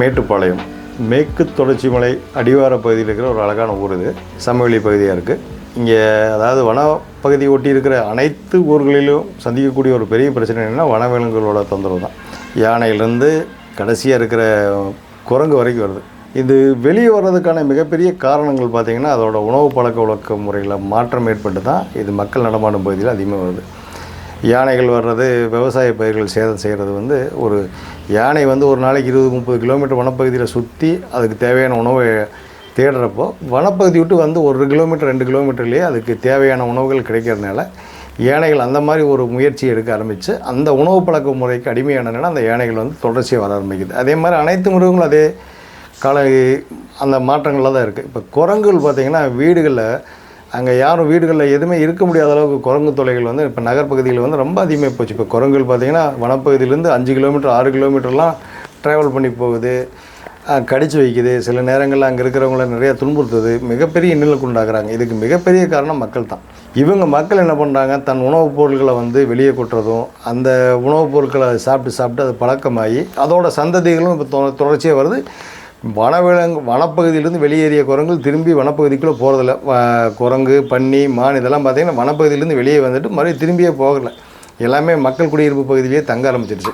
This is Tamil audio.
மேட்டுப்பாளையம். மேற்கு தொடர்ச்சி மலை அடிவார பகுதியில் இருக்கிற ஒரு அழகான ஊர் இது. சமவெளி பகுதியாக இருக்குது இங்கே அதாவது வனப்பகுதி ஒட்டி இருக்கிற அனைத்து ஊர்களிலும் சந்திக்கக்கூடிய ஒரு பெரிய பிரச்சனை என்னென்னா வனவிலங்குகளோட தொந்தரவு தான். யானையிலேருந்து கடைசியாக இருக்கிற குரங்கு வரைக்கும் வருது. இது வெளியே வர்றதுக்கான மிகப்பெரிய காரணங்கள் பார்த்திங்கன்னா அதோடய உணவு பழக்க வழக்க முறையில் மாற்றம் ஏற்பட்டு தான் இது மக்கள் நடமாடும் பகுதியில் அதிகமாக வருது. யானைகள் வர்றது விவசாய பயிர்கள் சேதம் செய்கிறது வந்து ஒரு யானை வந்து ஒரு நாளைக்கு இருபது முப்பது கிலோமீட்டர் வனப்பகுதியில் சுற்றி அதுக்கு தேவையான உணவை தேடுறப்போ வனப்பகுதி விட்டு வந்து ஒரு கிலோமீட்டர் ரெண்டு கிலோமீட்டர்லேயே அதுக்கு தேவையான உணவுகள் கிடைக்கிறதுனால யானைகள் அந்த மாதிரி ஒரு முயற்சி எடுக்க ஆரம்பித்து அந்த உணவு பழக்க முறைக்கு அடிமையானதுனால அந்த யானைகள் வந்து தொடர்ச்சியாக வர ஆரம்பிக்குது. அதே மாதிரி அனைத்து மிருகங்களும் அதே கால அந்த மாற்றங்களில் தான் இருக்குது இப்போ குரங்குகள் பார்த்திங்கன்னா வீடுகளில் அங்கே யாரும் வீடுகளில் எதுவுமே இருக்க முடியாத அளவுக்கு குரங்கு தொலைகள் வந்து இப்போ நகர்ப்பகுதியில் வந்து ரொம்ப அதிகமாக போச்சு. இப்போ குரங்குகள் பார்த்திங்கன்னா வனப்பகுதியிலேருந்து அஞ்சு கிலோமீட்டர் ஆறு கிலோமீட்டர்லாம் ட்ராவல் பண்ணி போகுது. கடிச்சு வைக்குது. சில நேரங்களில் அங்கே இருக்கிறவங்கள நிறைய துன்புறுத்துது. மிகப்பெரிய இன்னலுக்கு உண்டாக்குறாங்க. இதுக்கு மிகப்பெரிய காரணம் மக்கள் தான். இவங்க மக்கள் என்ன பண்ணுறாங்க தன் உணவுப் பொருட்களை வந்து வெளியே கொட்டுறதும் அந்த உணவுப் பொருட்களை சாப்பிட்டு சாப்பிட்டு அது பழக்கமாகி அதோட சந்ததிகளும் இப்போ தொ தொடர்ச்சியாக வருது. வனவிலங்கு வனப்பகுதியிலேருந்து வெளியேறிய குரங்குகள் திரும்பி வனப்பகுதிக்குள்ளே போகிறதில்ல குரங்கு பன்னி மான் இதெல்லாம் பார்த்திங்கன்னா வனப்பகுதியிலேருந்து வெளியே வந்துட்டு மறுபடியும் திரும்பியே போகலை. எல்லாமே மக்கள் குடியிருப்பு பகுதியிலேயே தங்க ஆரம்பிச்சிருச்சு